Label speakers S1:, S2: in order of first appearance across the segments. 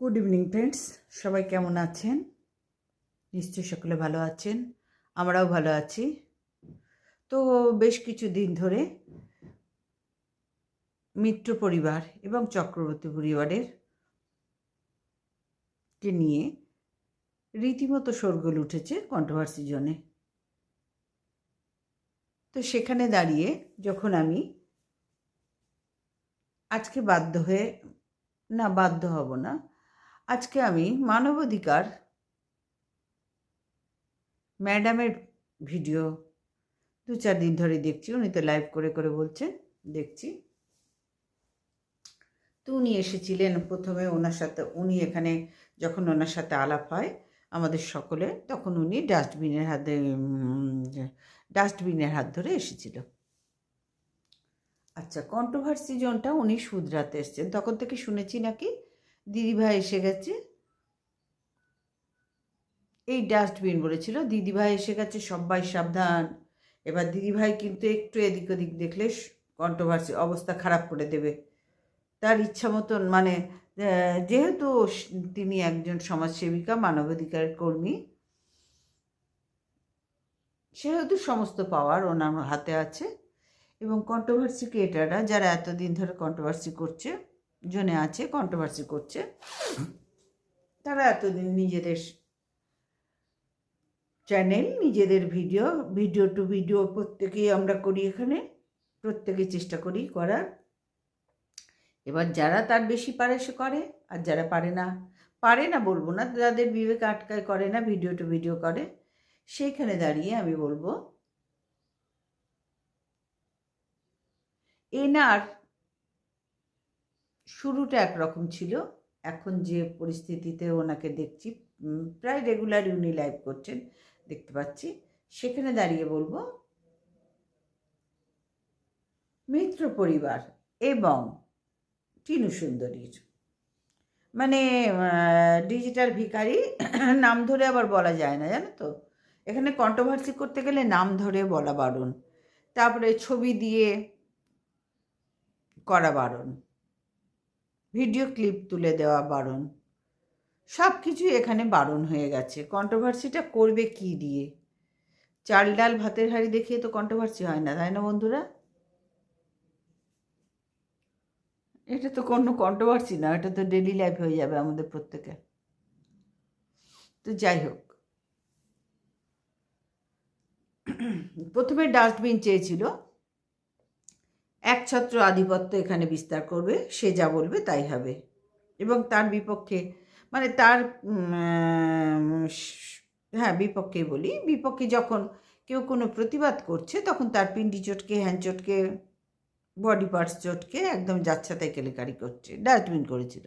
S1: Good evening friends সবাই কেমন আছেন? নিশ্চয়ই সকলে ভালো আছেন। আমরাও ভালো আছি। তো বেশ কিছু দিন ধরে মিত্র পরিবার এবং চক্রবর্তী পরিবারের কে নিয়ে রীতিমতো শোরগোল উঠেছে কন্ট্রোভার্সি জনে তো সেখানে দাঁড়িয়ে যখন আমি আজকে বাধ্য হয়ে, না বাধ্য হব না আজকে আমি মানবাধিকার ম্যাডামের ভিডিও দু চার দিন ধরে দেখছি, উনি তো লাইভ করে করে বলছেন, দেখছি। তো উনি এসেছিলেন প্রথমে ওনার সাথে, উনি এখানে যখন ওনার সাথে আলাপ হয় আমাদের সকলে তখন উনি ডাস্টবিনের হাতে ডাস্টবিনের হাত ধরে এসেছিল। আচ্ছা কন্ট্রোভার্সি জোনটা উনি শুধরাতে এসছেন। তখন থেকে শুনেছি নাকি দিদিভাই এসে গেছে। এই ডাস্টবিন বলেছিল। দিদিভাই এসে গেছে, সবাই সাবধান। এবার দিদিভাই কিন্তু একটু এদিক ওদিক দেখলে কন্ট্রোভার্সি অবস্থা খারাপ করে দেবে। তার ইচ্ছা মতন মানে যেহেতু তিনি একজন সমাজসেবিকা, মানবাধিকার কর্মী, সেহেতু সমস্ত পাওয়ার ওনার হাতে আছে। এবং কন্ট্রোভার্সি ক্রিয়েটাররা যারা এতদিন ধরে কন্ট্রোভার্সি করছে জনে আছে কন্ট্রোভার্সি করছে। তারা এতদিন নিজেদের চ্যানেল নিজেদের ভিডিও ভিডিও টু ভিডিও প্রত্যেকেই আমরা করি এখানে প্রত্যেকে চেষ্টা করি করার। এবার যারা তার বেশি পারে, সে করে, আর যারা পারে না পারে না বলব না, যাদের বিবেক আটকায় করে না ভিডিও টু ভিডিও করে, সেইখানে দাঁড়িয়ে আমি বলব এনার শুরুটা একরকম ছিল। এখন যে পরিস্থিতিতে ওনাকে দেখছি প্রায় রেগুলার উনি লাইভ করছেন, দেখতে পাচ্ছি। সেখানে দাঁড়িয়ে বলব, মিত্র পরিবার এবং টিনু সুন্দরীর। মানে ডিজিটাল ভিখারি, নাম ধরে আবার বলা যায় না, জানো তো? এখানে কন্ট্রোভার্সি করতে গেলে নাম ধরে বলা বারণ। তারপরে ছবি দিয়ে করা বারণ। ভিডিও ক্লিপ তুলে দেওয়া বারণ। সব কিছুই এখানে বারণ হয়ে গেছে। কন্ট্রোভার্সিটা করবে কি দিয়ে? চাল ডাল, ভাতের হাড়ি দেখিয়ে তো কন্ট্রোভার্সি হয় না, তাই না বন্ধুরা? এটা তো কোনো কন্ট্রোভার্সি না, এটা তো ডেলি লাইফ হয়ে যাবে আমাদের প্রত্যেকে। তো যাই হোক। প্রথমে ডাস্টবিন চেয়েছিল। একছত্র আধিপত্য এখানে বিস্তার করবে, সে যা বলবে তাই হবে। এবং তার বিপক্ষে মানে তার হ্যাঁ বিপক্ষে বলি, বিপক্ষে যখন কেউ কোনো প্রতিবাদ করছে, তখন তার পিন্ডি চটকে, হ্যান্ড চটকে, বডি পার্টস চটকে একদম যাচ্ছাতাই কেলেকারি করছে, ডাস্টবিন করেছিল।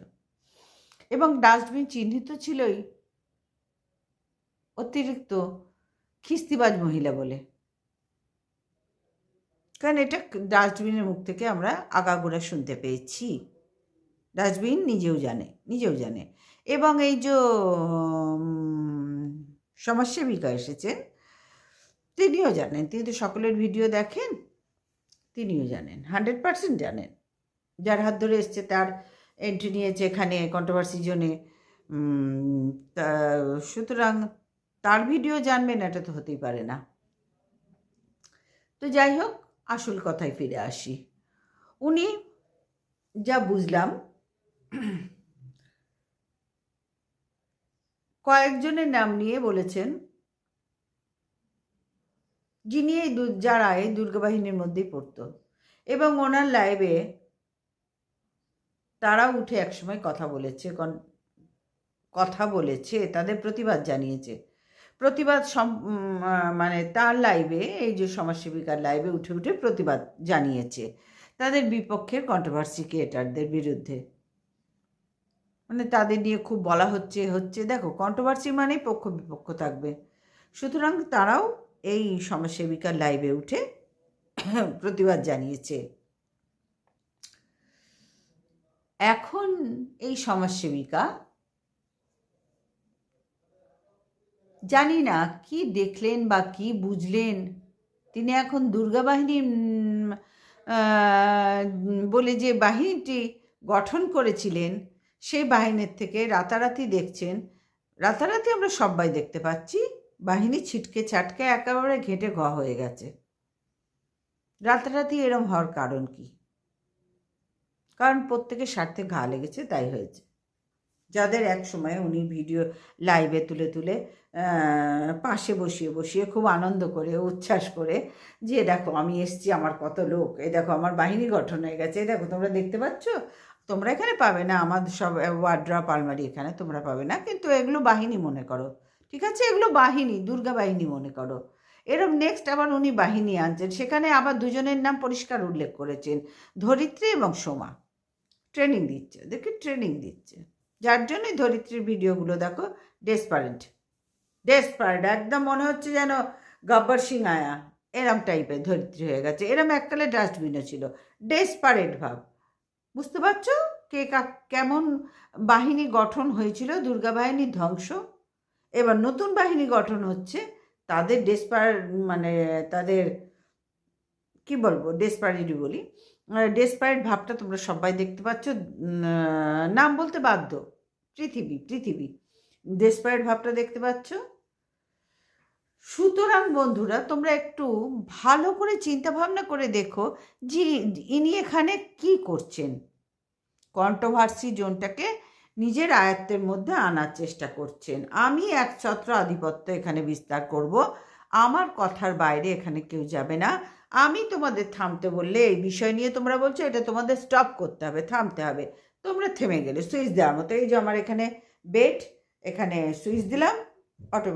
S1: এবং ডাস্টবিন চিহ্নিত ছিলই অতিরিক্ত খিস্তিবাজ মহিলা বলে। কারণ এটা ডাস্টবিনের মুখ থেকে আমরা আগাগোড়া শুনতে পেয়েছি। ডাস্টবিন নিজেও জানে নিজেও জানে। এবং এই যে সমাজসেবিকা এসেছেন, তিনিও জানেন। তিনি তো সকলের ভিডিও দেখেন, তিনিও জানেন, হান্ড্রেড পার্সেন্ট জানেন। যার হাত ধরে এসছে, তার এন্ট্রি নিয়েছে এখানে কন্ট্রোভার্সি জোনে। সুতরাং তার ভিডিও জানবেন, এটা তো হতেই পারে না। তো যাই হোক আসল কথায় ফিরে আসি। উনি যা বুঝলাম, কয়েকজনের নাম নিয়ে বলেছেন, যিনি এই যারা এই দুর্গা বাহিনীর মধ্যেই পড়তো। এবং ওনার লাইভে তারা উঠে একসময় কথা বলেছে কথা বলেছে, তাদের প্রতিবাদ জানিয়েছে। প্রতিবাদ মানে তার লাইভে এই যে সমাজসেবিকার লাইভে উঠে উঠে প্রতিবাদ জানিয়েছে তাদের বিপক্ষের কন্ট্রোভার্সি ক্রিয়েটারদের বিরুদ্ধে। মানে তাদের নিয়ে খুব বলা হচ্ছে হচ্ছে, দেখো কন্ট্রোভার্সি মানেই পক্ষ বিপক্ষ থাকবে। সুতরাং তারাও এই সমাজসেবিকার লাইভে উঠে প্রতিবাদ জানিয়েছে। এখন এই সমাজসেবিকা জানি না কি দেখলেন বা কি বুঝলেন। তিনি এখন দুর্গা আহ, বলে যে বাহিনীটি গঠন করেছিলেন সেই বাহিনীর থেকে রাতারাতি দেখছেন। রাতারাতি আমরা সবাই দেখতে পাচ্ছি। বাহিনী ছিটকে ছাটকে একেবারে ঘেটে ঘ হয়ে গেছে। রাতারাতি এরম হওয়ার কারণ কি? কারণ প্রত্যেকের স্বার্থে ঘা লেগেছে তাই হয়েছে। যাদের এক সময় উনি ভিডিও লাইভে তুলে তুলে পাশে বসিয়ে বসিয়ে খুব আনন্দ করে, উচ্ছ্বাস করে যে, দেখো, আমি এসছি, আমার কত লোক। এই দেখো, আমার বাহিনী গঠন হয়ে গেছে। এই দেখো, তোমরা দেখতে পাচ্ছ? তোমরা এখানে পাবে না। আমার সব ওয়ার্ড্রপ, আলমারি এখানে তোমরা পাবে না। কিন্তু এগুলো বাহিনী মনে করো, ঠিক আছে? এগুলো বাহিনী, দুর্গা বাহিনী মনে করো। এরম নেক্সট আবার উনি বাহিনী আনছেন। সেখানে আবার দুজনের নাম পরিষ্কার উল্লেখ করেছেন। ধরিত্রী এবং সোমা। ট্রেনিং দিচ্ছে। ওদেরকে ট্রেনিং দিচ্ছে। যার জন্যই ধরিত্রীর ভিডিওগুলো দেখো ডেসপারেন্ট ডেসপারেন্ট একদম মনে হচ্ছে যেন গব্বর সিং আয়া। এরম টাইপের ধরিত্রী হয়ে গেছে। এরম এককালে ডাস্টবিনও ছিল। ডেসপারেট ভাব। বুঝতে পারছ? কে কেমন বাহিনী গঠন হয়েছিল? দুর্গা বাহিনীর ধ্বংস। এবার নতুন বাহিনী গঠন হচ্ছে। তাদের ডেসপার মানে তাদের, কি বলব? ডেসপারেটই বলি। ডেসপারেট ভাবটা তোমরা সবাই দেখতে পাচ্ছ। নাম বলতে বাধ্য। পৃথিবী পৃথিবী। ডেসপারেট ভাবটা দেখতে পাচ্ছ। সুতরাং বন্ধুরা, তোমরা একটু ভালো করে চিন্তা ভাবনা করে দেখো যে ইনি এখানে কি করছেন। কন্ট্রোভার্সি জোনটাকে নিজের আয়ত্তের মধ্যে আনার চেষ্টা করছেন। আমি একছত্র আধিপত্য এখানে বিস্তার করব। আমার কথার বাইরে এখানে কেউ যাবে না। আমি তোমাদের থামতে বললে এই বিষয় নিয়ে তোমরা বলছো, এটা তোমাদের স্টপ করতে হবে, থামতে হবে। তোমরা থেমে গেলে, সুইচ দেওয়ার মতো। এই যে আমার এখানে বেড এখানে সুইচ দিলাম, অটো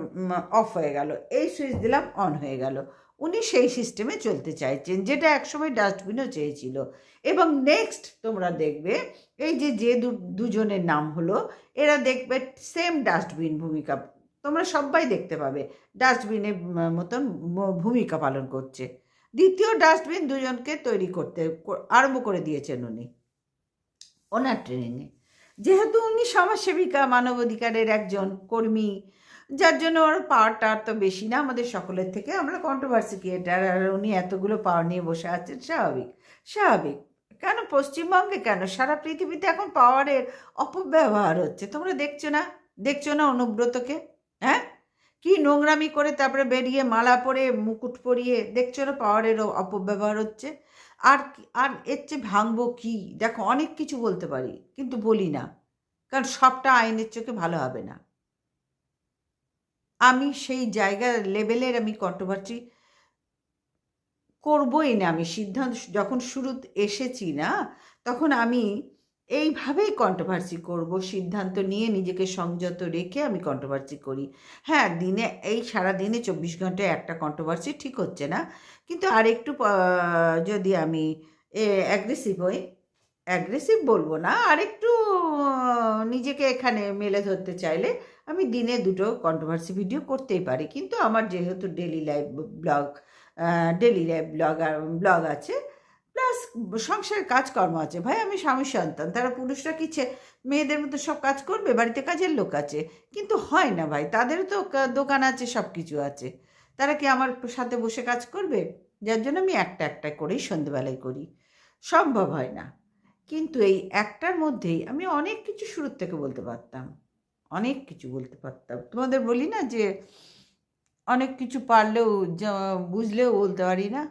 S1: অফ হয়ে গেল। এই সুইচ দিলাম অন হয়ে গেল। উনি সেই সিস্টেমে চলতে চাইছেন, যেটা একসময় ডাস্টবিনও চেয়েছিল। এবং নেক্সট তোমরা দেখবে, এই যে যে দুজনের নাম হলো, এরা দেখবে সেম ডাস্টবিন ভূমিকা, তোমরা সবাই দেখতে পাবে ডাস্টবিনের মতন ভূমিকা পালন করছে। দ্বিতীয় ডাস্টবিন দুজনকে তৈরি করতে আরম্ভ করে দিয়েছেন উনি, ওনার ট্রেনিংয়ে যেহেতু উনি সমাজসেবিকা, মানবাধিকারের একজন কর্মী, যার জন্য ওর পাওয়ার টার তো বেশি না, আমাদের সকলের থেকে। আমরা কন্ট্রোভার্সি ক্রিয়েটার আর উনি এতগুলো পাওয়ার নিয়ে বসে আছেন, স্বাভাবিক স্বাভাবিক। কেন? পশ্চিমবঙ্গে কেন? সারা পৃথিবীতে এখন পাওয়ারের অপব্যবহার হচ্ছে। তোমরা দেখছ না? দেখছ না অনুব্রতকে? হ্যাঁ? কি নোংরামি করে তারপরে বেরিয়ে মালা পরে মুকুট পরিয়ে, দেখছ না পাওয়ারেরও অপব্যবহার হচ্ছে? আর আর এর চেয়ে ভাঙবো কি? দেখো, অনেক কিছু বলতে পারি, কিন্তু বলি না, কারণ সবটা আইনের চোখে ভালো হবে না। আমি সেই জায়গার লেভেলের আমি কন্ট্রোভার্সি করবই না, আমি সিদ্ধান্ত, যখন শুরু এসেছি না, তখন আমি এইভাবেই কন্ট্রোভার্সি করব। সিদ্ধান্ত নিয়ে নিজেকে সংযত রেখে আমি কন্ট্রোভার্সি করি। হ্যাঁ দিনে এই সারা দিনে চব্বিশ ঘন্টায় একটা কন্ট্রোভার্সি ঠিক হচ্ছে না। কিন্তু আরেকটু প- যদি আমি অ্যাগ্রেসিভ হই অ্যাগ্রেসিভ বলব না আরেকটু আহ, নিজেকে এখানে মেলে ধরতে চাইলে আমি দিনে দুটো কন্ট্রোভার্সি ভিডিও করতেই পারি। কিন্তু আমার যেহেতু daily live blog daily live blog blog আছে প্লাস সংসারের কাজকর্ম আছে। ভাই, আমি স্বামী সন্তান, তারা পুরুষরা কি মেয়েদের মতো সব কাজ করবে? বাড়িতে কাজের লোক আছে। কিন্তু হয় না ভাই, তাদেরও তো দোকান আছে সব কিছু আছে। তারা কি আমার সাথে বসে কাজ করবে? যার জন্য আমি একটা একটা করেই সন্ধেবেলায় করি। সম্ভব হয় না। কিন্তু এই একটার মধ্যেই আমি অনেক কিছু শুরুর থেকে বলতে পারতাম। অনেক কিছু বলতে পারতাম। তোমাদের বলি না যে, অনেক কিছু পারলেও বুঝলেও বলতে পারি না?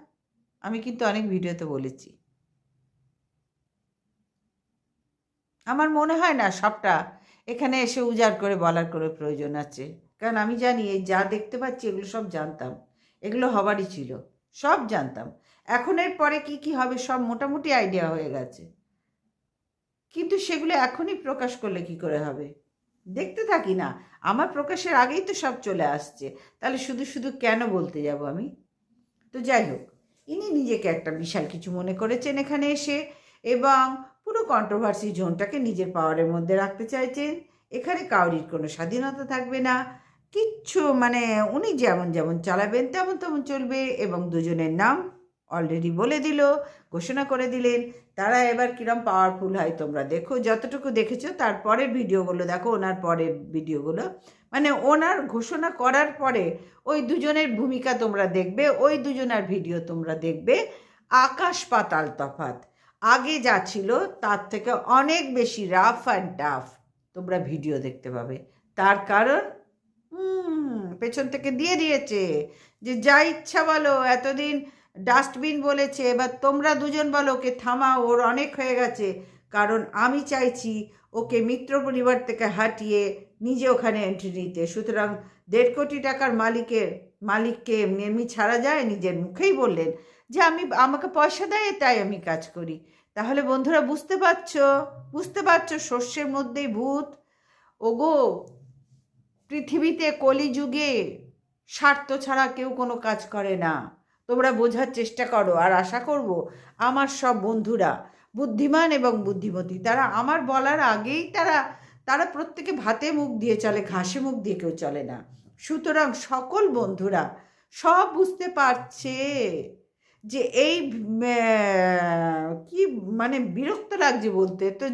S1: আমি কিন্তু অনেক ভিডিওতে বলেছি। আমার মনে হয় না সবটা এখানে এসে উজাড় করে বলার কোনো প্রয়োজন আছে। কারণ আমি জানি এই যা দেখতে পাচ্ছি এগুলো সব জানতাম। এগুলো হবারই ছিল। সব জানতাম। এখন এর পরে কি কি হবে সব মোটামুটি আইডিয়া হয়ে গেছে। কিন্তু সেগুলো এখনই প্রকাশ করলে কি করে হবে? দেখতে থাকি না। আমার প্রকাশের আগেই তো সব চলে আসছে। তাহলে শুধু শুধু কেন বলতে যাব আমি? তো যাই হোক। ইনি নিজেকে একটা বিশাল কিছু মনে করেছেন এখানে এসে এবং পুরো কন্ট্রোভার্সি জোনটাকে নিজের পাওয়ারের মধ্যে রাখতে চাইছেন। এখানে কাউরির কোনো স্বাধীনতা থাকবে না। কিচ্ছু মানে উনি যেমন যেমন চালাবেন তেমন তেমন চলবে এবং দুজনের নাম অলরেডি বলে দিল, ঘোষণা করে দিলেন। তারা এবার কিরম পাওয়ারফুল হয় তোমরা দেখো, যতটুকু দেখেছ, তার পরের ভিডিওগুলো দেখো, ওনার পরের ভিডিওগুলো। মানে ওনার ঘোষণা করার পরে ওই দুজনের ভূমিকা তোমরা দেখবে, ওই দুজনের ভিডিও তোমরা দেখবে। আকাশ পাতাল তফাত আগে যা ছিল, তার থেকে অনেক বেশি রাফ অ্যান্ড টাফ তোমরা ভিডিও দেখতে পাবে। তার কারণ পেছন থেকে দিয়ে দিয়েছে যে যা ইচ্ছা বলো, এতদিন ডাস্টবিন বলেছে, এবার তোমরা দুজন বলো, ওকে থামাও, ওর অনেক হয়ে গেছে। কারণ আমি চাইছি ওকে মিত্র পরিবার থেকে হাঁটিয়ে নিজে ওখানে এন্ট্রি নিতে। সুতরাং দেড় কোটি টাকার মালিকের, মালিককে এমনি এমনি ছাড়া যায়? নিজের মুখেই বললেন যে, আমি, আমাকে পয়সা দেয়, তাই আমি কাজ করি। তাহলে বন্ধুরা বুঝতে পারছ? বুঝতে পারছ? শস্যের মধ্যেই ভূত। ওগো, পৃথিবীতে কলিযুগে স্বার্থ ছাড়া কেউ কোনো কাজ করে না। তোমরা বোঝার চেষ্টা করো আর আশা করব আমার সব বন্ধুরা, বুদ্ধিমান এবং বুদ্ধিমতী, তারা আমার বলার আগেই তারা তারা প্রত্যেকে ভাতে মুখ দিয়ে চলে, ঘাসে মুখ দিয়ে কেউ চলে না। সুতরাং সকল বন্ধুরা, সব বুঝতে পারছে যে এই কি মানে বিরক্ত লাগছে বলতে, তো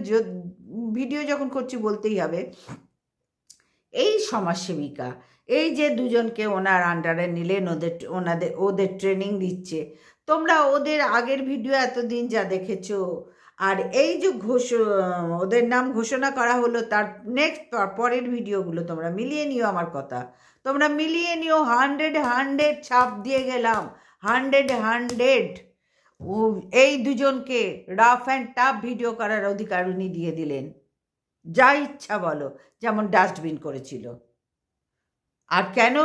S1: ভিডিও যখন করছি বলতেই হবে, এই সমাজসেবিকা এই যে দুজনকে ওনার আন্ডারে নিলেন ওদের ওনাদের, ওদের ট্রেনিং দিচ্ছে। তোমরা ওদের আগের ভিডিও এতদিন যা দেখেছ, আর এই যে ঘোষ ওদের নাম ঘোষণা করা হলো, তার নেক্সট পরের ভিডিওগুলো তোমরা মিলিয়ে নিও আমার কথা। তোমরা মিলিয়ে নিও হান্ড্রেড হান্ড্রেড ছাপ দিয়ে গেলাম। হান্ড্রেড হান্ড্রেড ও, এই দুজনকে রাফ অ্যান্ড টাফ ভিডিও করার অধিকার উনি দিয়ে দিলেন। যা ইচ্ছা বলো, যেমন ডাস্টবিন করেছিল। আর কেন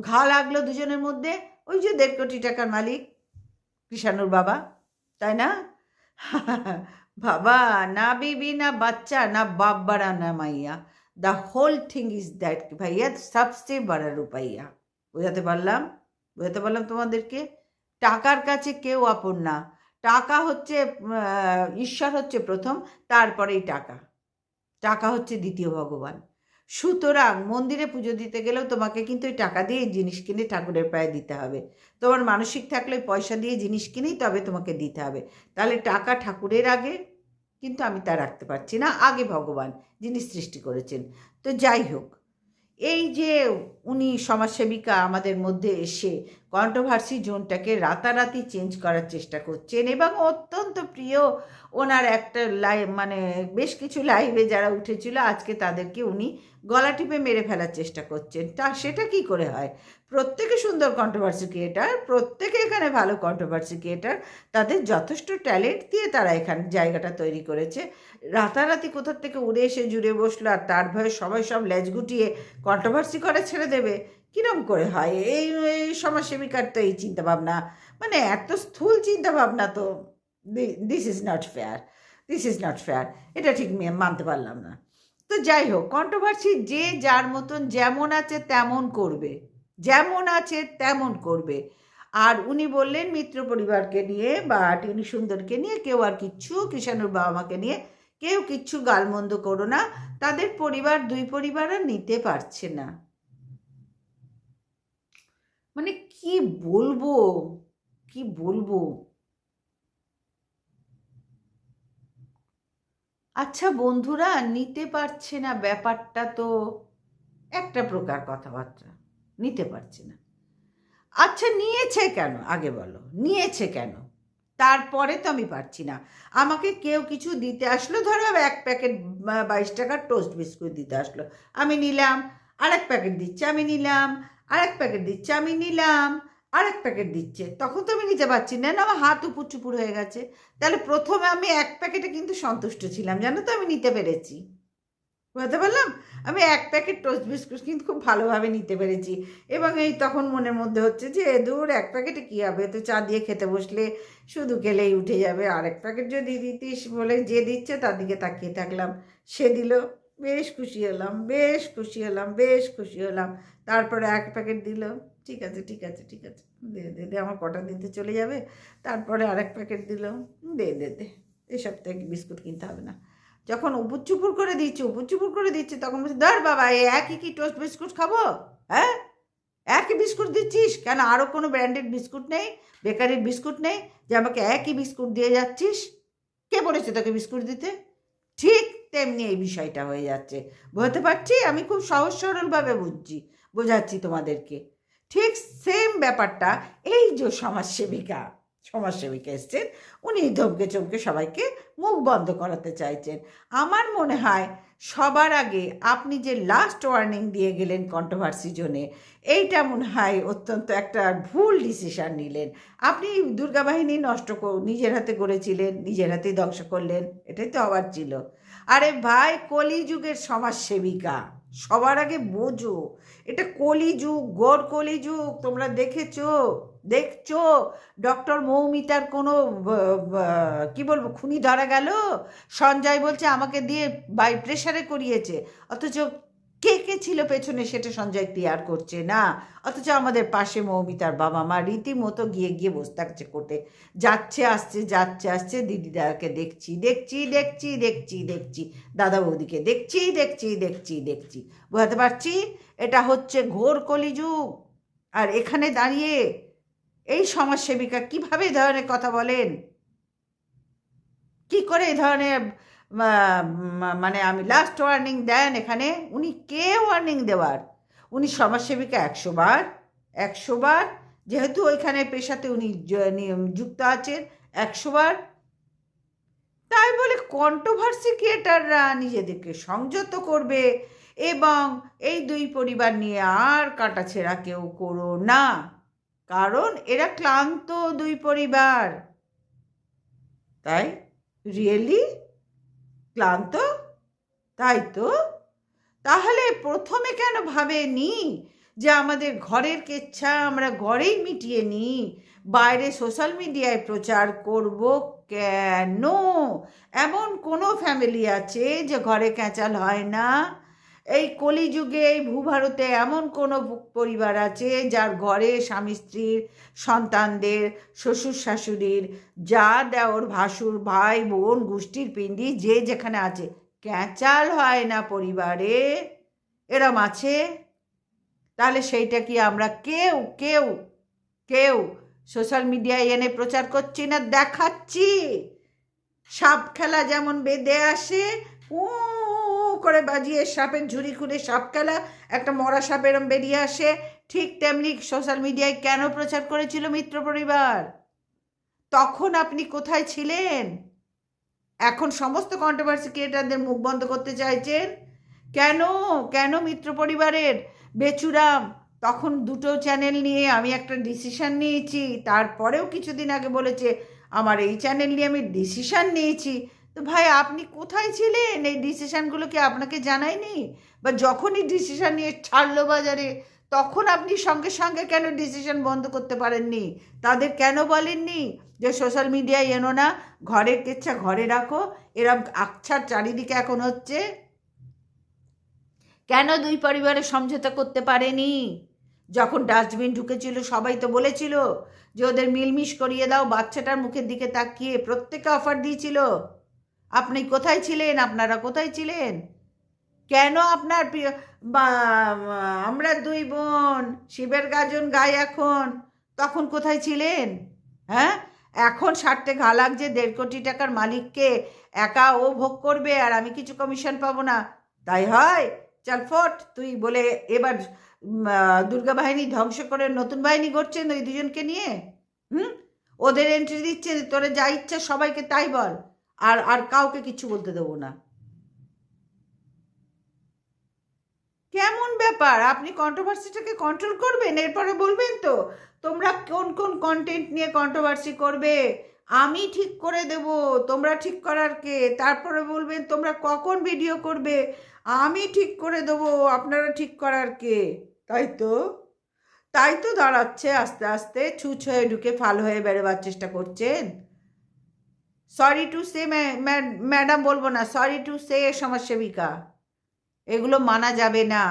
S1: ঘা লাগল দুজনের মধ্যে? ওই যে দেড় কোটি টাকার মালিক কৃষাণুর বাবা, তাই না? বাবা, না বিবি, না বাচ্চা, না বাপ বাড়া না মাইয়া। The whole thing is that ভাইয়া, সবচেয়ে বড় রুপাইয়া। বোঝাতে পারলাম? বোঝাতে পারলাম তোমাদেরকে? টাকার কাছে কেউ আপন না। টাকা হচ্ছে ঈশ্বর হচ্ছে প্রথম, তারপরেই টাকা। টাকা হচ্ছে দ্বিতীয় ভগবান। সুতরাং মন্দিরে পুজো দিতে গেলেও তোমাকে কিন্তু ওই টাকা দিয়ে জিনিস কিনে ঠাকুরের পায়ে দিতে হবে। তোমার মানসিক থাকলে পয়সা দিয়ে জিনিস কিনেই তবে তোমাকে দিতে হবে। তাহলে টাকা ঠাকুরের আগে, কিন্তু আমি তা রাখতে পারছি না। আগে ভগবান যিনি সৃষ্টি করেছেন। তো যাই হোক, এই যে উনি সমাজসেবিকা আমাদের মধ্যে এসে কন্ট্রোভার্সি জোনটাকে রাতারাতি চেঞ্জ করার চেষ্টা করছেন এবং অত্যন্ত প্রিয় ওনার একটা লাইভ মানে বেশ কিছু লাইভে যারা উঠেছিল, আজকে তাদেরকে উনি গলা টিপে মেরে ফেলার চেষ্টা করছেন। তা সেটা কি করে হয়? প্রত্যেকে সুন্দর কন্ট্রোভার্সি ক্রিয়েটার, প্রত্যেকে এখানে ভালো কন্ট্রোভার্সি ক্রিয়েটার, তাদের যথেষ্ট ট্যালেন্ট দিয়ে তারা এখানে, জায়গাটা তৈরি করেছে। রাতারাতি কোথার থেকে উড়ে এসে জুড়ে বসল আর তার ভয়ে সবাই সব লেজ গুটিয়ে কন্ট্রোভার্সি করে ছেড়ে দেবে? কিরম করে হয়? এই এই সমাজসেবিকার তো এই চিন্তাভাবনা। মানে এত স্থূল চিন্তাভাবনা তো this is not fair this is not fair এটা ঠিক মানতে পারলাম না। তো যাই হোক কন্ট্রোভার্সি যে যার মতন যেমন আছে তেমন করবে। যেমন আছে তেমন করবে। আর উনি বললেন মিত্র পরিবারকে নিয়ে বা টিনি সুন্দরকে নিয়ে কেউ আর কিচ্ছু কিষানুর বাবা মাকে নিয়ে কেউ কিচ্ছু গালমন্দ করো না। তাদের পরিবার দুই পরিবার আর নিতে পারছে না। মানে কি বলব? কি বলব? আচ্ছা বন্ধুরা, নিতে পারছে না ব্যাপারটা তো একটা প্রকার কথাবার্তা। নিতে পারছে না। আচ্ছা নিয়েছে কেন? আগে বলো। নিয়েছে কেন? তারপরে তো আমি পারছি না। আমাকে কেউ কিছু দিতে আসলো, ধরো এক প্যাকেট বাইশ টাকার টোস্ট বিস্কুট দিতে আসলো। আমি নিলাম, আরেক প্যাকেট দিচ্ছে, আমি নিলাম। আরেক প্যাকেট দিচ্ছে, আমি নিলাম। আর এক প্যাকেট দিচ্ছে। তখন তো আমি নিতে পারছি না। না, আমার হাত উপুর চুপুর হয়ে গেছে। তাহলে প্রথমে আমি এক প্যাকেটে কিন্তু সন্তুষ্ট ছিলাম। জানো তো, আমি নিতে পেরেছি। বুঝতে পারলাম? আমি এক প্যাকেট টোস্ট বিস্কুট কিন্তু খুব ভালোভাবে নিতে পেরেছি। এবং এই তখন মনের মধ্যে হচ্ছে যে দূর, এক প্যাকেটে কী হবে? তো চা দিয়ে খেতে বসলে শুধু খেলেই উঠে যাবে। আর এক প্যাকেট যদি দিতিস বলে যে দিচ্ছে, তার দিকে তাকিয়ে থাকলাম। সে দিল। বেশ খুশি হলাম, বেশ খুশি হলাম, বেশ খুশি হলাম। তারপরে এক প্যাকেট দিল, ঠিক আছে ঠিক আছে ঠিক আছে, দে দে দে, আমার কটা দিতে চলে যাবে। তারপরে আরেক প্যাকেট দিল, দে দে দে এই সপ্তাহে বিস্কুট কিনতে হবে না। যখন উপর চুপুর করে দিচ্ছে উপর চুপুর করে দিচ্ছে, তখন বলছে, ধর বাবা, এই একই কি টোস্ট বিস্কুট খাব? হ্যাঁ? একই বিস্কুট দিচ্ছিস? কেন আরও কোনো ব্র্যান্ডেড বিস্কুট নেই? বেকারির বিস্কুট নেই? যে আমাকে একই বিস্কুট দিয়ে যাচ্ছিস? কে বলেছে তোকে বিস্কুট দিতে? ঠিক তেমনি এই বিষয়টা হয়ে যাচ্ছে। বুঝতে পারছি? আমি খুব সহজ সরলভাবে বুঝছি, বোঝাচ্ছি তোমাদেরকে। ঠিক সেম ব্যাপারটা, এই যে সমাজসেবিকা সমাজসেবিকা এসছেন, উনি ধমকে চমকে সবাইকে মুখ বন্ধ করাতে চাইছেন। আমার মনে হয় সবার আগে আপনি যে লাস্ট ওয়ার্নিং দিয়ে গেলেন কন্ট্রোভার্সি জোনে, এইটা মনে হয় অত্যন্ত একটা ভুল ডিসিশান নিলেন। আপনি দুর্গাবাহিনী নষ্ট নিজের হাতে করেছিলেন, নিজের হাতেই ধ্বংস করলেন, এটাই তো আবার ছিল। আরে ভাই, কলিযুগের সমাজসেবিকা। সবার আগে বোঝো। এটা কলিযুগ, গড় কলিযুগ, তোমরা দেখেছ? দেখছ? ডক্টর মৌমিতার কোনো কি বলব, খুনি ধরা গেল? সঞ্জয় বলছে, আমাকে দিয়ে বাই প্রেশারে করিয়েছে। অথচ কে কে ছিল পেছনে সেটা সঞ্জয় ক্লিয়ার করছে না? অথচ আমাদের পাশে মৌমিতার বাবা মা রীতিমতো গিয়ে গিয়ে বসে থাকছে কোর্টে। যাচ্ছে, আসছে যাচ্ছে, আসছে দিদি দাদাকে দেখছি দেখছি দেখছি দেখছি দেখছি, দাদা বৌদিকে দেখছি দেখছি দেখছি দেখছি। বোঝাতে পারছি? এটা হচ্ছে ঘোর কলিযুগ। আর এখানে দাঁড়িয়ে এই সমাজসেবিকা কীভাবে ধরনের কথা বলেন? কি করে এ ধরনের মানে আমি লাস্ট ওয়ার্নিং দেন এখানে, উনি কে ওয়ার্নিং দেওয়ার? উনি সমাজসেবিকা একশো বার একশো বার, যেহেতু ওইখানে পেশাতে উনি যুক্ত আছেন, একশো বার। তাই বলে কন্ট্রোভার্সি ক্রিয়েটাররা নিজেদেরকে সংযত করবে এবং এই দুই পরিবার নিয়ে আর কাটাছেড়া কেউ করো না। কারণ এরা ক্লান্ত দুই পরিবার। তাই রিয়েলি ক্লান্ত? তাই তো? তাহলে প্রথমে কেন ভাবে ভাবেনি যে আমাদের ঘরের কেচ্ছা আমরা ঘরেই মিটিয়ে নিই? বাইরে সোশ্যাল মিডিয়ায় প্রচার করব কেন? এমন কোনো ফ্যামিলি আছে যে ঘরে ক্যাঁচাল হয় না? এই কলিযুগে, এই ভূভারতে এমন কোনো পরিবার আছে যার ঘরে স্বামী স্ত্রীর, সন্তানদের, শ্বশুর শাশুড়ির, যা দেওর ভাসুর, ভাই, বোন, গোষ্ঠীর পিণ্ডি যে যেখানে আছে। ক্যাঁচাল হয় না পরিবারে। এরম আছে? তাহলে সেইটা কি আমরা কেউ কেউ কেউ সোশ্যাল মিডিয়ায় এনে প্রচার করছি না দেখাচ্ছি? সাপ খেলা যেমন বেঁধে আসে উ করে বাজিয়ে সাপের ঝুড়ি খুঁড়ে সাপ খেলা, একটা মরা সাপ এরম বেরিয়ে আসে। ঠিক তেমনি সোশ্যাল মিডিয়ায় কেন প্রচার করেছিল মিত্র পরিবার? তখন আপনি কোথায় ছিলেন? এখন সমস্ত কন্ট্রোভার্সি ক্রিয়েটারদের মুখ বন্ধ করতে চাইছেন? কেন? কেন মিত্র পরিবারের? বেচুরাম, তখন দুটো চ্যানেল নিয়ে আমি একটা ডিসিশান নিয়েছি। তারপরেও কিছুদিন আগে বলেছে, আমার এই চ্যানেল নিয়ে আমি ডিসিশান নিয়েছি। তো ভাই, আপনি কোথায় ছিলেন? এই ডিসিশানগুলো কি আপনাকে জানায়নি? বা যখনই ডিসিশান নিয়ে ছাড়লো বাজারে, তখন আপনি সঙ্গে সঙ্গে কেন ডিসিশন বন্ধ করতে পারেননি? তাদের কেন বলেননি যে সোশ্যাল মিডিয়ায় এনো না? ঘরের কেচ্ছা ঘরে রাখো। এরম আকছার চারিদিকে এখন হচ্ছে। কেন দুই পরিবারে সমঝোতা করতে পারেনি? যখন ডাস্টবিন ঢুকেছিল, সবাই তো বলেছিল যে ওদের মিলমিশ করিয়ে দাও, বাচ্চাটার মুখের দিকে তাকিয়ে প্রত্যেকে অফার দিয়েছিল। আপনি কোথায় ছিলেন? আপনারা কোথায় ছিলেন? কেন আপনার প্রিয় আমরা দুই বোন, শিবের গাজন গাই এখন, তখন কোথায় ছিলেন? হ্যাঁ? এখন ষাটটে ঘা লাগছে, দেড় কোটি টাকার মালিককে একা ও ভোগ করবে, আর আমি কিছু কমিশন পাবো না। তাই হয়? চল ফট, তুই বলে এবার দুর্গা বাহিনী ধ্বংস করে নতুন বাহিনী গড়ছেন ওই দুজনকে নিয়ে? হুম? ওদের এন্ট্রি দিচ্ছে তোরা যা ইচ্ছা সবাইকে তাই বল। আর আর কাউকে কিছু বলতে দেবো না। কেমন ব্যাপার? আপনি কন্ট্রোভার্সিটাকে কন্ট্রোল করবেন? এরপরে বলবেন তো, তোমরা কোন কোন কন্টেন্ট নিয়ে কন্ট্রোভার্সি করবে? আমি ঠিক করে দেব, তোমরা ঠিক করার কে? তারপরে বলবেন, তোমরা কখন ভিডিও করবে? আমি ঠিক করে দেবো, আপনারা ঠিক করার কে? তাই তো? তাই তো দাঁড়াচ্ছে, আস্তে আস্তে, ছুঁচ হয়ে ঢুকে ফাল হয়ে বেরোবার চেষ্টা করছেন। সরি টু সে ম্যাডাম বলব না। সরি টু সে সমাজসেবিকা। এগুলো মানা যাবে না।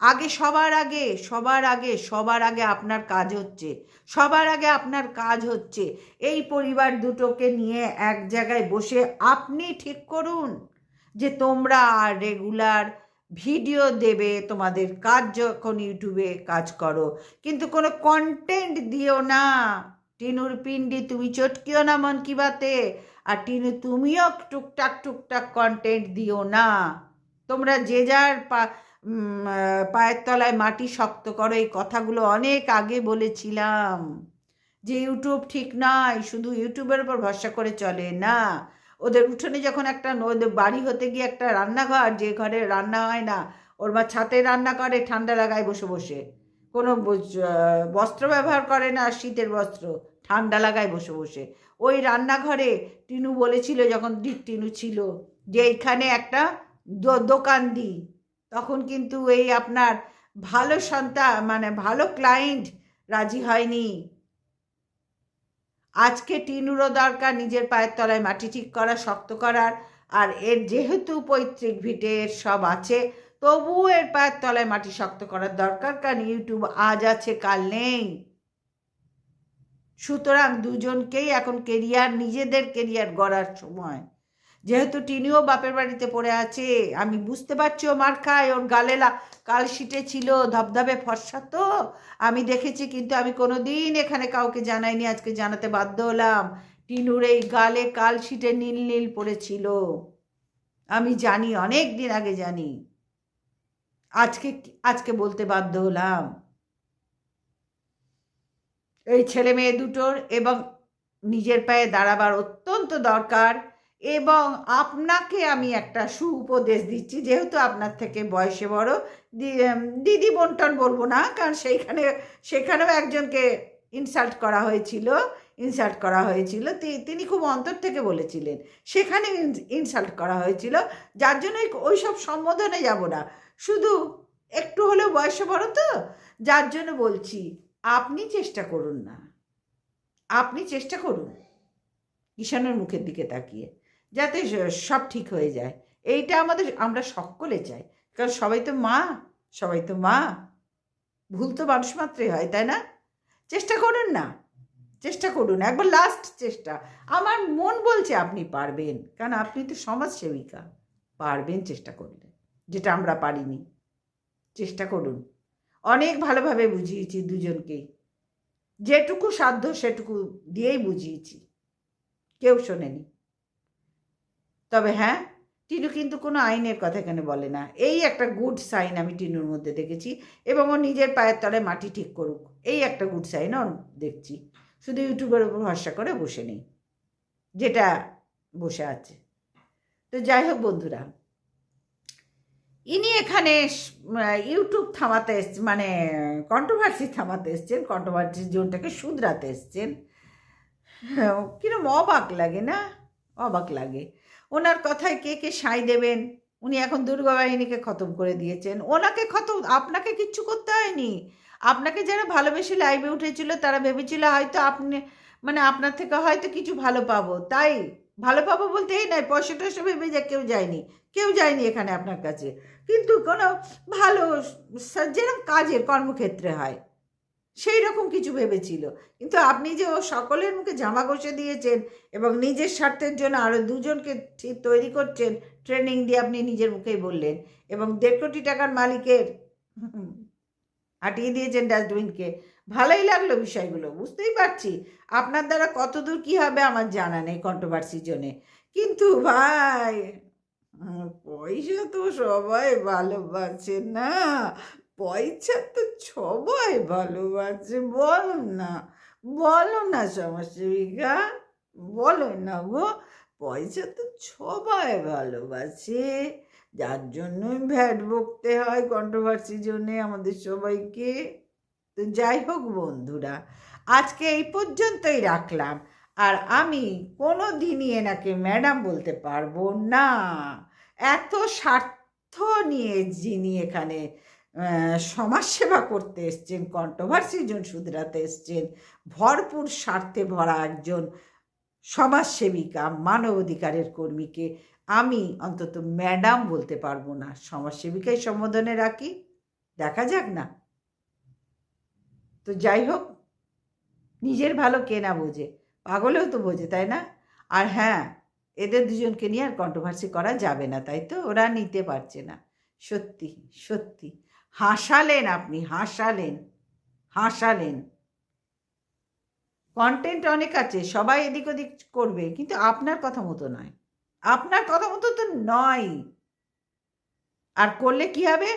S1: আগে, সবার আগে সবার আগে সবার আগে আপনার কাজ হচ্ছে। সবার আগে আপনার কাজ হচ্ছে। এই পরিবার দুটোকে নিয়ে এক জায়গায় বসে আপনি ঠিক করুন যে তোমরা আর রেগুলার ভিডিও দেবে, তোমাদের কাজ যখন ইউটিউবে কাজ করো। কিন্তু কোনো কন্টেন্ট দিও না। টিনুর পিন্ডি, তুমি চটকিও না মন কি বাতে? আর টিনু, তুমিও টুকটাক টুকটাক কন্টেন্ট দিও না। তোমরা যে যার পা পায়ের তলায় মাটি শক্ত করো, এই কথাগুলো অনেক আগে বলেছিলাম। যে ইউটিউব ঠিক নয় শুধু ইউটিউবের উপর ভরসা করে চলে না। ওদের উঠোনে যখন একটা ওদের বাড়ি হতে গিয়ে একটা রান্নাঘর, যে ঘরে রান্না হয় না, ওর মা ছাতে রান্না করে, ঠান্ডা লাগায় বসে বসে। কোনো বস- বস্ত্র ব্যবহার করে না শীতের বস্ত্র, ঠান্ডা লাগায় বসে বসে। ওই রান্নাঘরে টিনু বলেছিল, যখন টিনু ছিল, যে এইখানে একটা দোকান দিই। তখন কিন্তু এই আপনার ভালো সন্তান মানে ভালো ক্লায়েন্ট রাজি হয়নি। আজকে টিনুরও দরকার নিজের পায়ের তলায় মাটি ঠিক করা, শক্ত করার। আর এর যেহেতু পৈতৃক ভিটে সব আছে তবুও এর পায়ের তলায় মাটি শক্ত করার দরকার, কারণ ইউটিউব আজ আছে, কাল নেই। সুতরাং দুজনকেই এখন কেরিয়ার, নিজেদের কেরিয়ার গড়ার সময়। যেহেতু টিনিও বাপের বাড়িতে পড়ে আছে, আমি বুঝতে পারছি ও মার খায়, ওর গালে লা- কাল শিটে ছিল, ধবধবে ফর্সা তো। আমি দেখেছি, কিন্তু আমি কোনো দিন এখানে কাউকে জানাইনি, আজকে জানাতে বাধ্য হলাম। টিনুর এই গালে কাল শিটে নীল নীল পড়েছিল। আমি জানি, অনেক দিন আগে জানি। আজকে আজকে বলতে বাধ্য হলাম। এই ছেলে মেয়ে দুটোর এবং নিজের পায়ে দাঁড়াবার অত্যন্ত দরকার এবং আপনাকে আমি একটা সু উপদেশ দিচ্ছি, যেহেতু আপনার থেকে বয়সে বড়। দিদি বন্টন বলব না, কারণ সেইখানে সেখানেও একজনকে ইনসাল্ট করা হয়েছিল। ইনসাল্ট করা হয়েছিল। তিনি খুব অন্তর থেকে বলেছিলেন, সেখানে ইনসাল্ট করা হয়েছিল। যার জন্য ওই সব সম্বোধনে যাব না। শুধু একটু হলেও বয়সে বড় তো? যার জন্য বলছি, আপনি চেষ্টা করুন না। আপনি চেষ্টা করুন। ঈশানের মুখের দিকে তাকিয়ে, যাতে সব ঠিক হয়ে যায়। এইটা আমাদের আমরা সকলে চাই। কারণ সবাই তো মা, সবাই তো মা। ভুল তো মানুষ মাত্রই হয়, তাই না? চেষ্টা করুন না। চেষ্টা করুন, একবার লাস্ট চেষ্টা। আমার মন বলছে আপনি পারবেন, কারণ আপনি তো সমাজসেবিকা। পারবেন চেষ্টা করলে, যেটা আমরা পারিনি। চেষ্টা করুন। অনেক ভালোভাবে বুঝিয়েছি দুজনকেই যেটুকু সাধ্য সেটুকু দিয়েই বুঝিয়েছি। কেউ শোনেনি। তবে হ্যাঁ টিনু কিন্তু কোনো আইনের কথা এখানে বলে না। এই একটা গুড সাইন আমি টিনুর মধ্যে দেখেছি, এবং ও নিজের পায়ের তলায় মাটি ঠিক করুক। এই একটা গুড সাইন ওর দেখছি। শুধু ইউটিউবের উপর ভরসা করে বসে নেই যেটা বসে আছে। তো যাই হোক বন্ধুরা ইনি এখানে ইউটিউব থামাতে এসছেন মানে কন্ট্রোভার্সি থামাতে এসছেন কন্ট্রোভার্সি জোনটাকে শুধরাতে এসছেন। হ্যাঁ, কিরম অবাক লাগে না? অবাক লাগে। ওনার কথায় কে কে সাই দেবেন? উনি এখন দুর্গা বাহিনীকে খতম করে দিয়েছেন। ওনাকে খতম আপনাকে কিচ্ছু করতে হয়নি। আপনাকে যারা ভালোবেসে লাইভে উঠেছিল, তারা ভেবেছিল হয়তো আপনি মানে আপনার থেকে হয়তো কিছু ভালো পাবো। তাই ভালো পাবো বলতে এই নয়, পয়সা টয়সা ভেবে যা কেউ যায়নি কেউ যায়নি এখানে আপনার কাছে। কিন্তু কোনো ভালো যেরকম কাজের কর্মক্ষেত্রে হয়, সেই রকম কিছু ভেবেছিল। কিন্তু আপনি যে ও সকলের মুখে জামা কষে দিয়েছেন এবং নিজের স্বার্থের জন্য আরও দুজনকে তৈরি করছেন ট্রেনিং দিয়ে আপনি নিজের মুখেই বললেন এবং দেড় কোটি টাকার মালিকের হাঁটিয়ে দিয়েছেন ডাস্টবিনকে। ভালোই লাগল বিষয়গুলো, বুঝতেই পারছি। আপনার দ্বারা কতদূর কী হবে আমার জানা নেই কন্ট্রোভার্সির জন্যে। কিন্তু ভাই, পয়সা তো সবাই ভালোবাসে না। পয়সা তো সবাই ভালোবাসে, বলো না। বলো না সমাজসেবিকা, বলো না গো। পয়সা তো সবাই ভালোবাসে। যার জন্যই ভ্যাট বকতে হয় কন্ট্রোভার্সির জন্যে আমাদের সবাইকে। তো যাই হোক বন্ধুরা, আজকে এই পর্যন্তই রাখলাম। আর আমি কোনো দিনই এনাকে ম্যাডাম বলতে পারব না। এত স্বার্থ নিয়ে যিনি এখানে সমাজসেবা করতে এসছেন কন্ট্রোভার্সির জন্য শুধরাতে এসছেন, ভরপুর স্বার্থে ভরা একজন সমাজসেবিকা মানব অধিকারের কর্মীকে আমি অন্তত ম্যাডাম বলতে পারব না। সমাজসেবিকাই সম্বোধনে রাখি, দেখা যাক না। তো যাই হোক, নিজের ভালো কে না বোঝে, পাগলেও তো বোঝে, তাই না? আর হ্যাঁ এদের দুজনকে নিয়ে আর কন্ট্রোভার্সি করা যাবে না, তাই তো? ওরা নিতে পারছে না। সত্যি সত্যি। হাসালেন আপনি, হাসালেন হাসালেন। কন্টেন্ট অনেক আছে, সবাই এদিক ওদিক করবে, কিন্তু আপনার কথা মতো নয়। আপনার কথা মতো তো নয়। আর করলে কি হবে?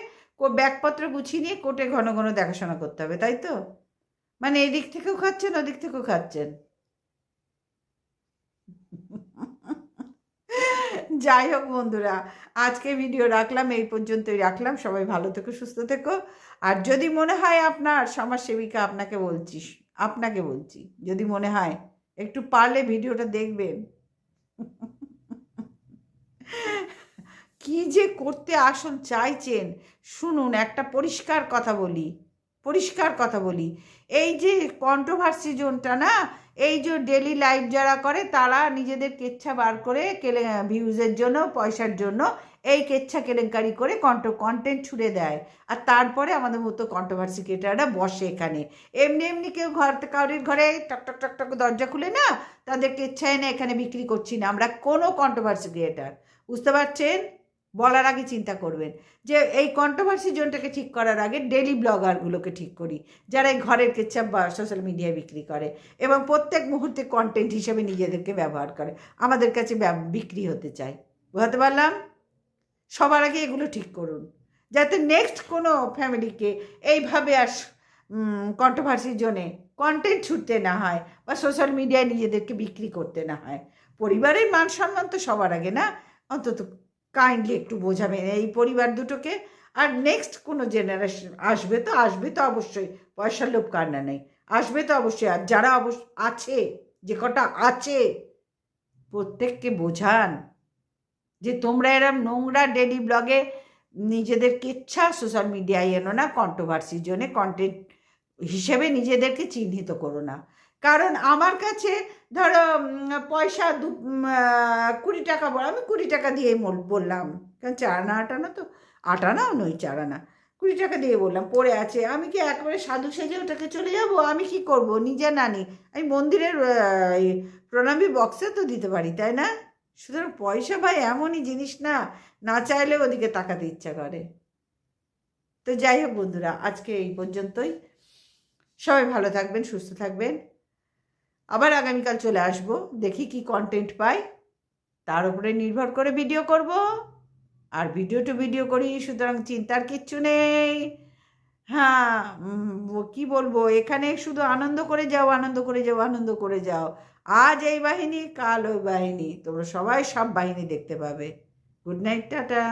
S1: ব্যাগপত্র গুছিয়ে নিয়ে কোর্টে ঘন ঘন দেখাশোনা করতে হবে, তাই তো? মানে এদিক থেকেও খাচ্ছেন, ওদিক থেকেও খাচ্ছেন। যাই হোক বন্ধুরা, আজকে ভিডিও রাখলাম, এই পর্যন্তই রাখলাম। সবাই ভালো থেকো, সুস্থ থেকো। আর যদি মনে হয় আপনার সমাজসেবিকা আপনাকে বলছি আপনাকে বলছি, যদি মনে হয়, একটু পারলে ভিডিওটা দেখবেন। কি যে করতে আসল চাইছেন? শুনুন, একটা পরিষ্কার কথা বলি, পরিষ্কার কথা বলি। এই যে কন্ট্রোভার্সি জোনটা না, এই যে ডেলি লাইভ যারা করে, তারা নিজেদের কেচ্ছা বার করে কেলে ভিউজের জন্য, পয়সার জন্য, এই কেচ্ছা কেলেঙ্কারি করে কন্ট কন্টেন্ট ছুড়ে দেয়। আর তারপরে আমাদের মতো কন্ট্রোভার্সি ক্রিয়েটাররা বসে এখানে। এমনি এমনি কেউ ঘর কাউরির ঘরে টক টক টক টক দরজা খুলে না, তাদের কেচ্ছা এনে এখানে বিক্রি করছি না। আমরা কোনো কন্ট্রোভার্সি ক্রিয়েটার বুঝতে পারছেন? বলার আগে চিন্তা করবেন যে এই কন্ট্রোভার্সি জোনটাকে ঠিক করার আগে ডেলি ব্লগারগুলোকে ঠিক করি, যারা এই ঘরের কেচ্ছাপ বা সোশ্যাল মিডিয়ায় বিক্রি করে এবং প্রত্যেক মুহূর্তে কন্টেন্ট হিসেবে নিজেদেরকে ব্যবহার করে, আমাদের কাছে বিক্রি হতে চায়। বুঝতে পারলাম? সবার আগে এগুলো ঠিক করুন, যাতে নেক্সট কোনো ফ্যামিলিকে এইভাবে আর কন্ট্রোভার্সির জন্যে কন্টেন্ট ছুটতে না হয় বা সোশ্যাল মিডিয়ায় নিজেদেরকে বিক্রি করতে না হয়। পরিবারের মান সম্মান তো সবার আগে না? অন্তত কাইন্ডলি একটু বোঝাবেন এই পরিবার দুটোকে। আর নেক্সট কোনো জেনারেশন আসবে তো আসবে তো অবশ্যই। পয়সার লোভ কান্না নেই। আসবে তো অবশ্যই। আর যারা অবশ্য আছে, যে কটা আছে, প্রত্যেককে বোঝান যে তোমরা এরম নোংরা ডেলি ব্লগে নিজেদের কেচ্ছা সোশ্যাল মিডিয়ায় এনো না কন্ট্রোভার্সির জন্য কন্টেন্ট হিসেবে নিজেদেরকে চিহ্নিত করো না। কারণ আমার কাছে ধরো পয়সা দু কুড়ি টাকা বল, আমি কুড়ি টাকা দিয়ে বললাম। কারণ চার আনা আটানা তো আট আটানাও নই চার আনা কুড়ি টাকা দিয়ে বললাম, পড়ে আছে। আমি কি একবারে সাধু সেজে ওটাকে চলে যাব? আমি কি করব? নিজে নানি আমি মন্দিরের প্রণামী বক্সে তো দিতে পারি, তাই না? সুতরাং পয়সা ভাই এমনই জিনিস না না চাইলে ওদিকে তাকাতে ইচ্ছা করে। তো যাই হোক বন্ধুরা, আজকে এই পর্যন্তই। সবাই ভালো থাকবেন, সুস্থ থাকবেন। আবার আগামীকাল চলে আসব। দেখি কি কন্টেন্ট পাই। তার উপরে নির্ভর করে ভিডিও করব। আর ভিডিও টু ভিডিও করি, সুতরাং চিন্তার কিচ্ছু নেই। হ্যাঁ কি বলব? এখানে শুধু আনন্দ করে যাও, আনন্দ করে যাও, আনন্দ করে যাও। আজ এই বাহিনী, কাল ওই বাহিনী। তোমরা সবাই সব বাহিনী দেখতে পাবে। Good night tata.